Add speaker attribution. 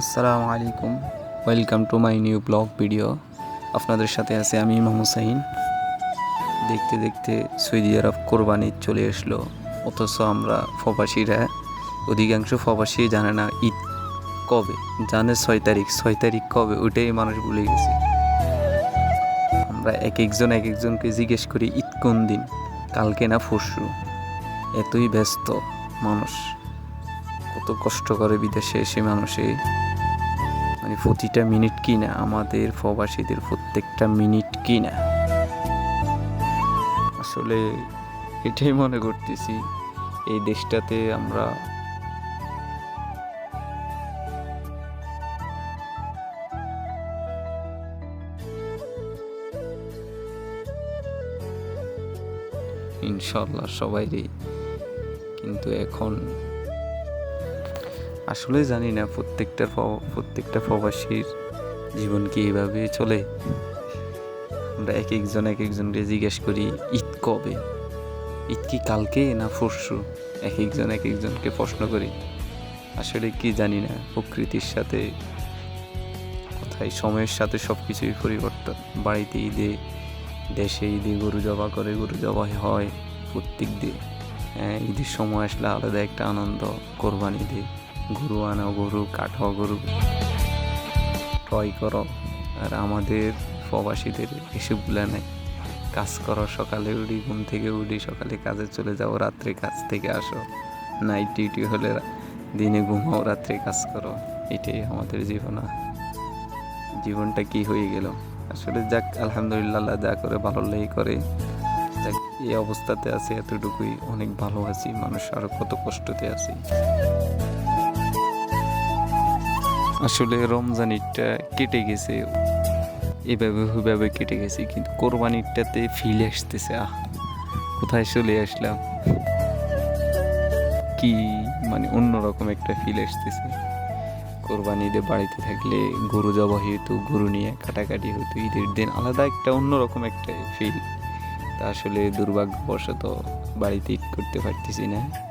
Speaker 1: আসসালামু আলাইকুম। Welcome to my new blog video আপনাদের সাথে আছে আমি মোহাম্মদ সাহিন দেখতে দেখতে সৌদি আরব কোরবানি চলে আসলো। অথচ আমরা প্রবাসীরা অধিকাংশ প্রবাসী জানে না ঈদ কবে। জানে ছয় তারিখ। ছয় তারিখ কবে? ওইটাই মানুষ ভুলে গেছে। আমরা এক একজন এক একজনকে জিজ্ঞেস করি, ঈদ কোন দিন? কালকে না পরশু? এতই ব্যস্ত মানুষ। কত কষ্ট করে বিদেশে এসে মানুষে মানে প্রতিটা মিনিট কি না আমাদের প্রবাসীদের প্রত্যেকটা মিনিট কি না আসলে এটাই মনে করতেছি, এই দেশটাতে আমরা ইনশাল্লাহ সবাইরই, কিন্তু এখন আসলে জানি না প্রত্যেকটা প্রত্যেকটা প্রবাসীর জীবন কি এভাবে চলে। আমরা এক একজন এক একজনকে জিজ্ঞেস করি ঈদ কবে? ঈদ কি কালকে না পরশু? এক একজন এক একজনকে প্রশ্ন করি। আসলে কি জানি না প্রকৃতির সাথে কোথায় সময়ের সাথে সব কিছুই পরিবর্তন। বাড়িতে ঈদে দেশে ঈদে গরু জবা করে গরু জবা হয় প্রত্যেক দিন। হ্যাঁ, ঈদের সময় আসলে আলাদা একটা আনন্দ কোরবানি ঈদে। গরু আনো গরু কাটো গরু। ক্রয় করো, আর আমাদের প্রবাসীদের এসবগুলো নেই। কাজ করো, সকালে উঠি, ঘুম থেকে উঠি, সকালে কাজে চলে যাও, রাত্রে কাজ থেকে আসো। নাইট ডিউটি হলে দিনে ঘুমাও, রাত্রে কাজ করো। এটাই আমাদের জীবন। জীবনটা কি হয়ে গেল? আসলে যাক, আলহামদুলিল্লাহ, যা করে ভালো লেগে করে। যাক, এই অবস্থাতে আছে, এতটুকুই। অনেক ভালো আছি মানুষ, আরও কত কষ্টতে আছে। আসলে রমজান ঈদটা কেটে গেছে। এভাবে, ওইভাবে কেটে গেছে, কিন্তু কোরবানিটাতে ফিল আসতেছে, আহ, কোথায় চলে আসলাম? কি মানে অন্যরকম একটা ফিল আসতেছে। কোরবানি ঈদে বাড়িতে থাকলে গরু জবাই হতো গরু নিয়ে কাটাকাটি হতো ঈদের দিন আলাদা একটা অন্যরকম একটা ফিল তা আসলে দুর্ভাগ্যবশত বাড়িতে ঈদ করতে পারতেছি না।